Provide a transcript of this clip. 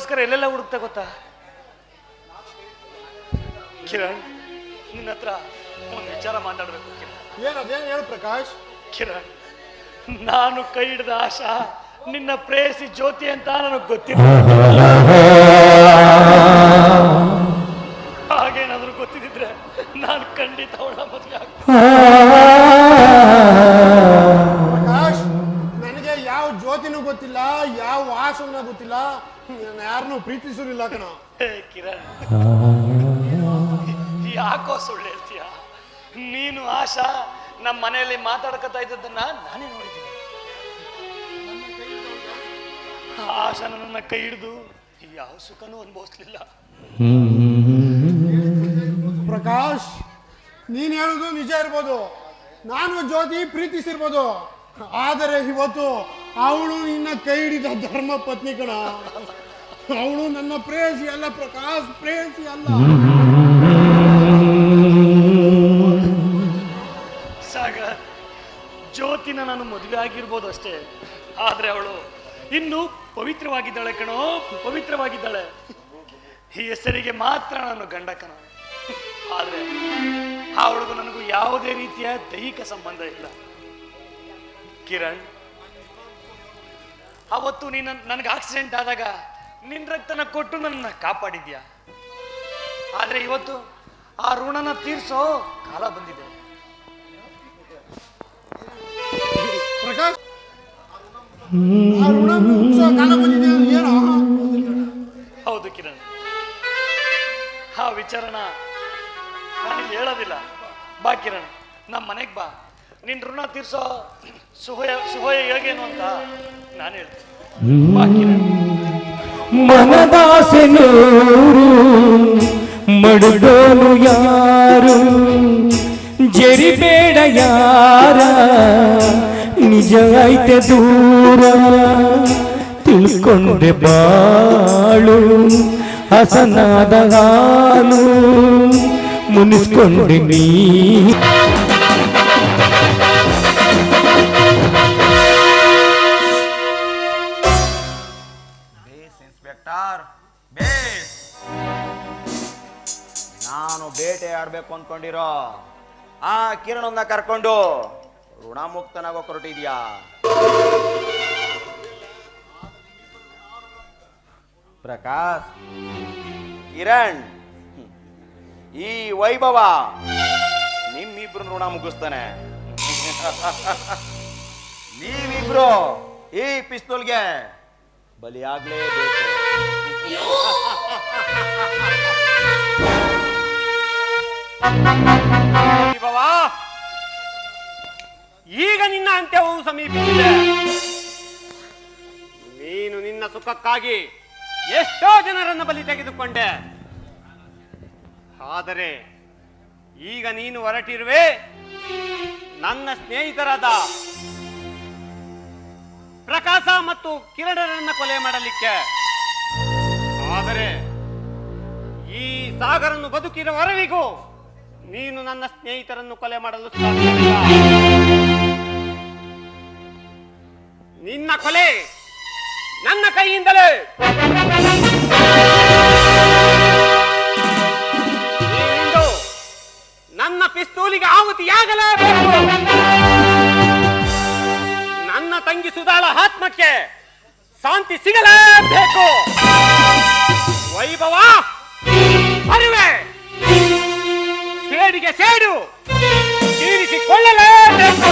ನಿನಗೋಸ್ಕರ ಎಲ್ಲೆಲ್ಲ ಹುಡುಕ್ತಾ ಗೊತ್ತಾ? ಕಿರಣ್ ನಿನ್ನ ಹತ್ರ ಒಂದು ವಿಚಾರ ಮಾತಾಡಬೇಕು ಕಿರಣ್. ಏನದೇನು ಹೇಳು ಪ್ರಕಾಶ್? ಕಿರಣ್ ನಾನು ಕೈ ಹಿಡಿದ ಆಶಾ ನಿನ್ನ ಪ್ರೇಯಸಿ ಜ್ಯೋತಿ ಅಂತ ನನಗೆ ಗೊತ್ತಿಲ್ಲ. ಹಾಗೇನಾದ್ರೂ ಗೊತ್ತಿದ್ರೆ ನಾನು ಖಂಡಿತ ಅವಳ ಮದುವೆ ನಾನು ಪ್ರೀತಿಸಲಿಲ್ಲ ಪ್ರೀತಿಸಿರಲಿಲ್ಲ ಕಣ. ಹೇ ಕಿರಣ್. ಯಾಕೋ ಸುಳ್ಳು ಹೇಳ್ತೀಯ? ನೀನು ಆಶಾ ನಮ್ಮ ಮನೆಯಲ್ಲಿ ಮಾತಾಡ್ಕೊತಾ ಇದ್ದದ್ದನ್ನ ನಾನೇ ನೋಡಿದ್ದೀನಿ. ಆಶಾ ನನ್ನ ಕೈ ಹಿಡಿದು ಯಾವ ಸುಖನೂ ಅನುಭವಿಸ್ಲಿಲ್ಲ. ಪ್ರಕಾಶ್ ನೀನ್ ಹೇಳುದು ನಿಜ ಇರ್ಬೋದು. ನಾನು ಜ್ಯೋತಿ ಪ್ರೀತಿಸಿರ್ಬೋದು. ಆದರೆ ಇವತ್ತು ಅವಳು ನಿನ್ನ ಕೈ ಹಿಡಿದ ಧರ್ಮ ಪತ್ನಿ ಕಣ ಅವಳು ನನ್ನ ಪ್ರೇಯಸಿ ಅಲ್ಲ, ಪ್ರಕಾಶ್ ಪ್ರೇಯಸಿ ಅಲ್ಲ. ಸಾಗರ್ ಜ್ಯೋತಿನ ನಾನು ಮದುವೆ ಆಗಿರ್ಬೋದು ಅಷ್ಟೇ. ಆದ್ರೆ ಅವಳು ಇನ್ನು ಪವಿತ್ರವಾಗಿದ್ದಾಳೆ ಕಣೋ, ಪವಿತ್ರವಾಗಿದ್ದಾಳೆ. ಈ ಹೆಸರಿಗೆ ಮಾತ್ರ ನಾನು ಗಂಡ ಕಣ. ಆದ್ರೆ ಅವಳಿಗೂ ನನಗೂ ಯಾವುದೇ ರೀತಿಯ ದೈಹಿಕ ಸಂಬಂಧ ಇಲ್ಲ. ಕಿರಣ್ ಅವತ್ತು ನೀನು ನನಗೆ ಆಕ್ಸಿಡೆಂಟ್ ಆದಾಗ ನಿನ್ನ ರಕ್ತನ ಕೊಟ್ಟು ನನ್ನ ಕಾಪಾಡಿದ್ಯಾ? ಆದರೆ ಇವತ್ತು ಆ ಋಣನ ತೀರ್ಸೋ ಕಾಲ ಬಂದಿದೆ. ಪ್ರಕಾಶ್ ಹೌದು ಕಿರಣ್. ಆ ವಿಚಾರನ ನಾನು ಹೇಳೋದಿಲ್ಲ. ಬಾ ಕಿರಣ್ ನಮ್ಮ ಮನೆಗೆ ಬಾ. ನಿನ್ನ ಋಣ ತೀರ್ಸೋ ಸುಹಯ ಸುಹಯ ಹೇಗೇನು ಅಂತ ನಾನು ಹೇಳ್ತೀನಿ ಬಾ ಕಿರಣ್ ಮನದಾಸೆ ನೂರು ಮಡುಡೋನು ಯಾರು ಜರಿಬೇಡ ಯಾರ ನಿಜ ಐತೆ ದೂರ ತಿಳ್ಕೊಂಡೆ ಬಾಳು ಹಸನಾದ ಹಾಲು ಮುನಿಸ್ಕೊಂಡೆ ನೀ ಇನ್ಸ್ಪೆಕ್ಟರ್ ಬೇಸ್. ನಾನು ಬೇಟೆ ಆಡ್ಬೇಕು ಅನ್ಕೊಂಡಿರೋ ಆ ಕಿರಣನ್ನ ಕರ್ಕೊಂಡು ಋಣಮುಕ್ತನಾಗೋ ಕೊರಟಿದ್ಯಾ? ಪ್ರಕಾಶ್, ಕಿರಣ್, ಈ ವೈಭವ ನಿಮ್ಮಿಬ್ರು ಋಣ ಮುಗಿಸ್ತಾನೆ. ನೀವಿಬ್ರು ಈ ಪಿಸ್ತೂಲ್ಗೆ ಬಲಿಯಾಗ್ಲೇಬೇಕು. ಈಗ ನಿನ್ನ ಅಂತ್ಯವು ಸಮೀಪಿಸಿದೆ. ನೀನು ನಿನ್ನ ಸುಖಕ್ಕಾಗಿ ಎಷ್ಟೋ ಜನರನ್ನು ಬಲಿ ತೆಗೆದುಕೊಂಡೆ. ಆದರೆ ಈಗ ನೀನು ಹೊರಟಿರುವೆ. ನನ್ನ ಸ್ನೇಹಿತರಾದ ಪ್ರಕಾಶ ಮತ್ತು ಕಿರಣರನ್ನ ಕೊಲೆ ಮಾಡಲಿಕ್ಕೆ. ಆದರೆ ಈ ಸಾಗರನ್ನು ಬದುಕಿರುವವರೆಗೂ ನೀನು ನನ್ನ ಸ್ನೇಹಿತರನ್ನು ಕೊಲೆ ಮಾಡಲು ನಿನ್ನ ಕೊಲೆ ನನ್ನ ಕೈಯಿಂದಲೇ. ನನ್ನ ಪಿಸ್ತೂಲಿಗೆ ಆಹುತಿಯಾಗಲೇಬೇಕು ನನ್ನ ತಂಗಿ ಸುಧಾಳ ಆತ್ಮಕ್ಕೆ ಶಾಂತಿ ಸಿಗಲೇಬೇಕು. ವೈಭವ ಅರಿವೆ. ಸೇಡಿಗೆ ಸೇಡು. ತೀರಿಸಿಕೊಳ್ಳಲೇಬೇಕು